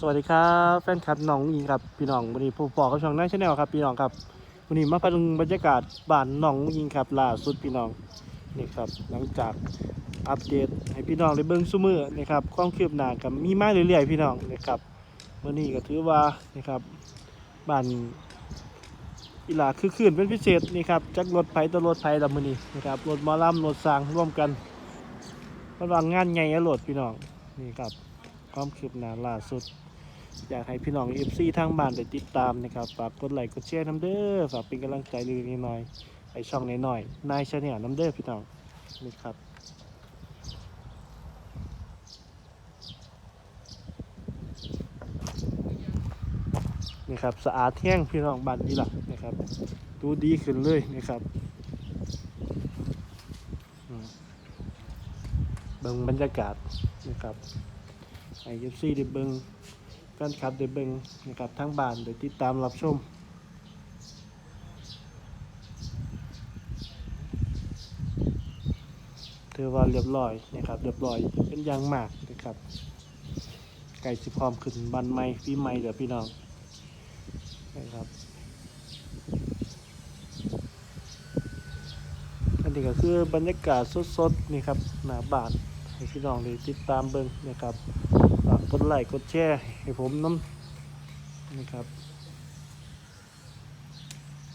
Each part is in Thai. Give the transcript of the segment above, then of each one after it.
สวัสดีครับแฟนคลับน้องอิงครับพี่น้องวันนี้ผมบอกับช่องนายชาแนลครับพี่น้องครับวันนี้มาพาดูบรรยากาศบ้านน้องอิงครับล่าสุดพี่น้องนี่ครับหลังจากอัปเดตให้พี่น้องได้เบิ่งซุมือนี่ครับความคืบหน้ากับมีมากเรื่อยๆพี่น้องนะครับวันนี้ก็ถือว่านี่ครับบ้านอีหลาคือคืนเป็นพิเศษนี่ครับจักรถไผตัวรถไผลำมือนี้นะครับรถมอลำรถสร้างร่วมกันระหว่างงานใหญ่อะโหลดพี่น้องนี่ครับความคืบหน้าล่าสุด อยากให้พี่น้องเอฟซีทางบ้านได้ติดตามนะครับฝากกดไลค์กดแชร์น้ำเด้อฝากเป็นกำลังใจเล็กๆน้อยๆไปช่องน้อยๆนายชาแนลน้ำเด้อพี่น้องนี่ครับนี่ครับสะอาดแห้งพี่น้องบ้านนี้ล่ะนะครับ ดูดีขึ้นเลยนะครับเบิ่งบรรยากาศนะครับไอเอฟซีได้เบิง แฟนคลับได้เบิงนะครับทั้งบ้านได้ติดตามรับชมถือว่าเรียบร้อยนะครับเรียบร้อยเป็นอย่างมากนะครับไก่สิพร้อมขึ้นบันไม้ปีใหม่เดี๋ยวพี่น้องนะครับอันนี้ก็คือบรรยากาศสดๆนี่ครับหน้าบ้านให้พี่น้องได้ติดตามเบิงนะครับ กดไลค์กดแชร์ให้ผมน้ำนี่ครับ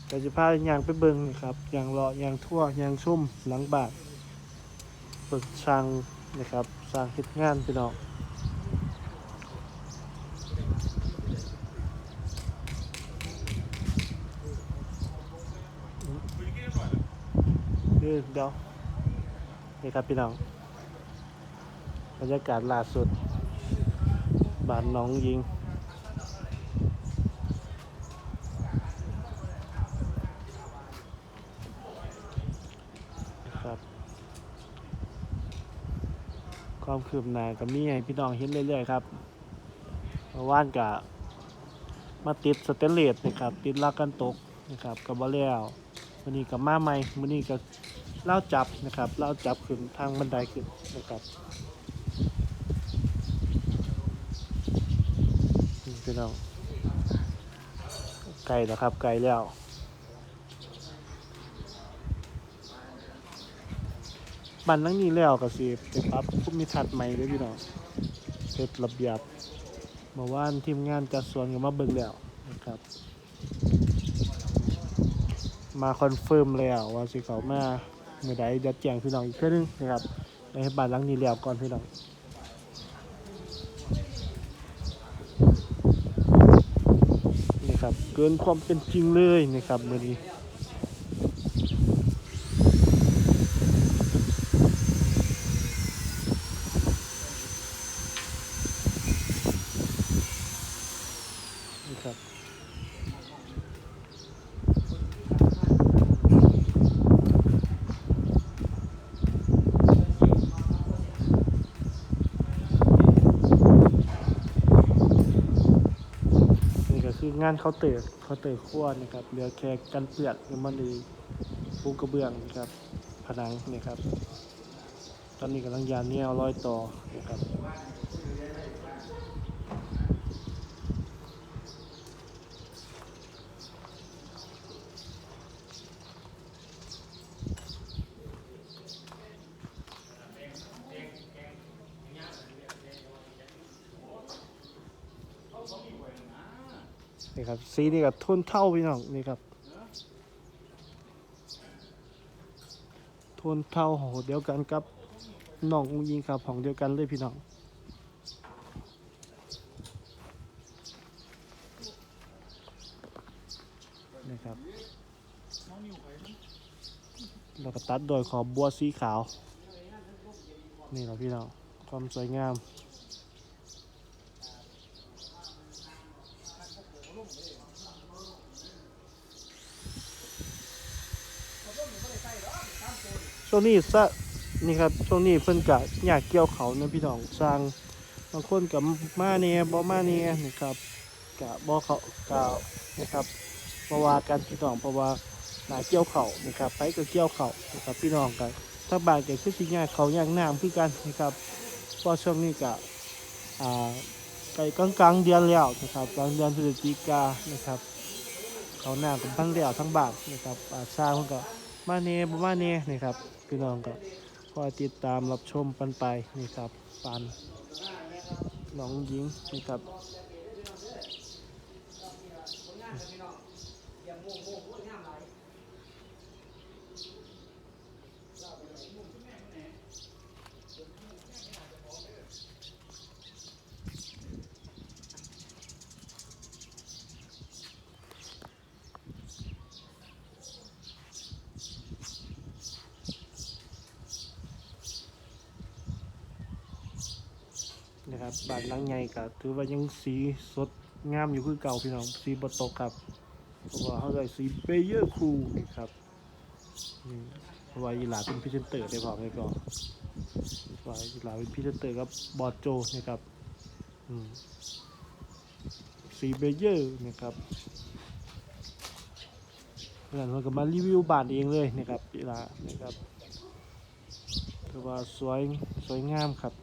ก็จะพาอย่างไปเบิ่งนะครับอย่างเลาะอย่างทั่วอย่างชุ่มหลังบาทเปิดสร้างนะครับสร้างเฮ็ดงานพี่น้องเดี๋ยวเดี๋ยวนี่ครับพี่น้องบรรยากาศล่าสุด บ้านน้องยิง ครับ ความคืบหน้าก็มีให้พี่น้องเห็นเรื่อยๆครับเมื่อวานกับมาติดสเตนเลสนะครับ ติดลากกันตกนะครับกับบ่แล้ววันนี้กับมาใหม่วันนี้ก็เล่าจับนะครับเล่าจับขึ้นทางบันไดขึ้นนะครับ พี่น้องไก่แล้วครับไก่แล้วบันนั่งนี้แล้วก็สิไปปรับภูมิทัศน์ใหม่เลยพี่น้องเสร็จระเบียบเมื่อวานทีมงานจัดสวนก็มาเบิ่งแล้วนะครับ มาคอนเฟิร์มแล้วว่าสิเขามาเมื่อใดจะแจ้งพี่น้องอีกเพื่อนึงนะครับให้บ้านหลังนี้แล้วก่อนพี่น้อง ครับ เกินความเป็นจริงเลยนะครับมือนี้นะครับ งานเคาน์เตอร์เคาน์เตอร์ขั้วนะครับเหลือแค่กันเปื้อนยังมันดีปูกระเบื้องนะครับผนังนี่ครับ ตอนนี้กำลังยานแนวร้อยต่อนะครับ นี่ครับสีนี่กับทนเท่าพี่น้องนี่ครับทนเท่าโหเดียวกันกับน้องอุ้งยิงครับของเดียวกันเลยพี่น้องนี่ครับแล้วก็ตัดโดยขอบบัวสีขาว นี่ครับพี่น้องความสวยงาม ช่วงนี้ซะนี่ครับช่วงนี้เพิ่นกะอยากเกี่ยวเขานะพี่น้องสร้างบางคนกับมาเน่บ่มาเน่นะครับกะบ่เขากะนะครับเพราะว่าการพี่น้องเพราะว่าหนาเกี่ยวเขานะครับไปก็เกี่ยวเขานะครับพี่น้องกันถ้าบ้านก็คือสิยากเขาย่ากน้ำคือกันนะครับเพราะช่วงนี้กะอ่าไก่กลางกลางๆเดือนแล้วนะครับกลางเดือนพฤศจิกานะครับเขาหน้ากันทั้งเดียวทั้งบาทนะครับอาชาเพิ่นก็ มาเน่บ่มาเน่นี่ครับ พี่น้องก็คอยติดตามรับชมปันไปนี่ครับปันน้องหญิงนี่ครับ นะครับบาทหลังใหญ่ก็ถือว่ายังสีสดงามอยู่คือเก่าพี่น้องสีบตกครับเพราะว่าเขาได้สีเบเยอร์คูนี่ครับเพราะว่าอีหลาเป็นพรีเซนเตอร์ได้บอกไว้ก่อนว่าอีหลาเป็นพรีเซนเตอร์กับบอดโจนะครับสีเบเยอร์นะครับงั้นเราก็มารีวิวบาทเองเลยนะครับอีหลานะครับถือว่าสวยสวยงามครับ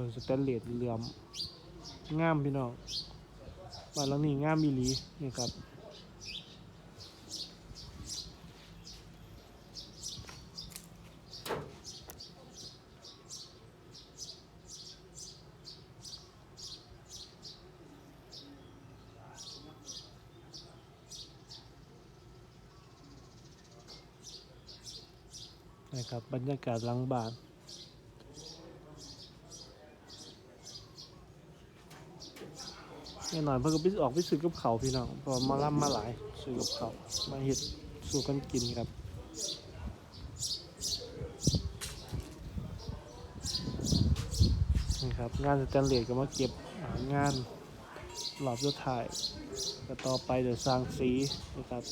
บิ่งสแตนเลสเหลื่อมงามพี่น้องบ้านหลังนี้งามอีหลีนี่ครับนะครับบรรยากาศหลังบ้าน แน่นอนเพิ่นก็ไปออกไปซื้อกับเขาพี่น้องพอมาล่ำมาหลายซื้อกับเขามาเห็ดสู่กันกินครับนี่ครับ งานสแตนเลสก็มาเก็บงานหลอบสุดท้ายก็ต่อไปเดี๋ยวสร้างสีนะครับ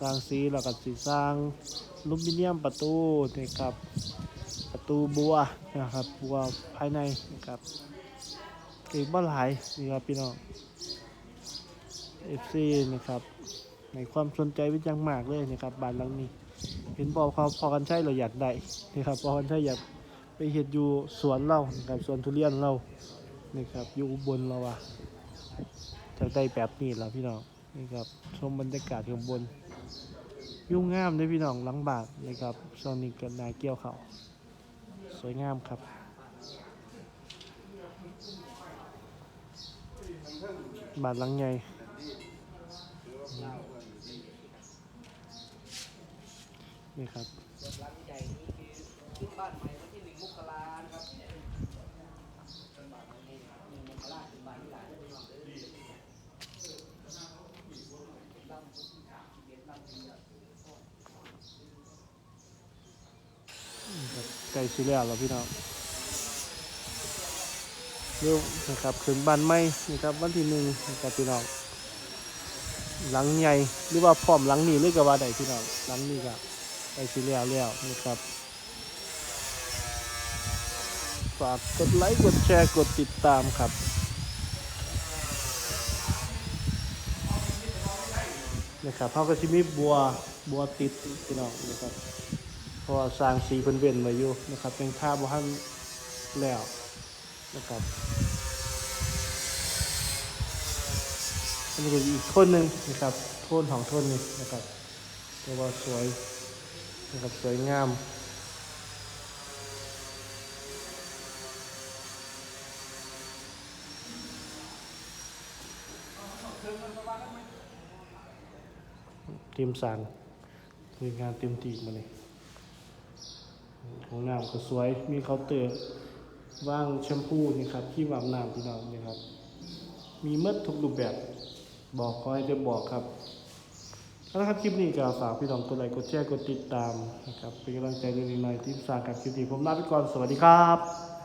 สร้างสีแล้วก็สิสร้างลูมิเนียมประตูนะครับประตูบัวนะครับบัวภายในนะครับอีกบ่หลายนี่ครับพี่น้อง เอฟซีนะครับในความสนใจเป็นอย่างมากเลยนะครับบ้านหลังนี้ เห็นพอพอพอกันใช่เราอยากได้นะครับพอกันใช่อยากไปเห็ดอยู่สวนเรานะครับสวนทุเรียนเรานะครับอยู่อุบลเราอะจะได้แบบนี้แล้วพี่น้องนี่ครับชมบรรยากาศข้างบน ยุ่งงามเลยพี่น้องหลังบาทนะครับช่วงนี้ก็นาเกี่ยวเขาสวยงามครับบาทหลังใหญ่ นี่ครับร้านใหญ่นี้คือขึ้นบ้านใหม่วันที่หนึ่งมกรานะครับขึ้นบ้านใหม่นี่หนึ่งมกราขึ้นบ้านที่หลายได้ไปลองเลยลำพุทธาชีวิตลำพุทธาครับใกล้สิแล้วแล้วพี่น้องเร็วนะครับถึงบ้านใหม่นะครับวันที่หนึ่งนะครับพี่น้องหลังใหญ่หรือว่าพร้อมหลังนี้เลยก็ว่าได้พี่น้องหลังนี้ก็ใกล้สิแล้วแล้วนะครับฝากกดไลค์กดแชร์กดติดตามครับนะครับเขาก็จะมีบัวบัวติดพี่น้องนะครับเพราะสร้างสีเพิ่นเว้นไว้อยู่นะครับเป็นภาพบ่ทันแล้วนะครับอันนี้ก็อีกโทนหนึ่งนะครับโทนของโทนนี้นะครับเรียกว่าสวย นะครับสวยงามทียมสั่งมีงานเต็มที่มาเลยของน้ำก็สวย มีเคาน์เตอร์ว่างแชมพูนี่ครับที่อาบน้ำพี่น้องนี่ครับ มีหมดทุกรูปแบบบอกขอให้ได้บอกครับ เอาละครับคลิปนี้ก็ฝากพี่น้องกดไลค์กดแชร์กดติดตามนะครับเป็นกำลังใจด้วยหน่อยที่สร้างกับคลิปนี้ผมลาไปก่อนสวัสดีครับ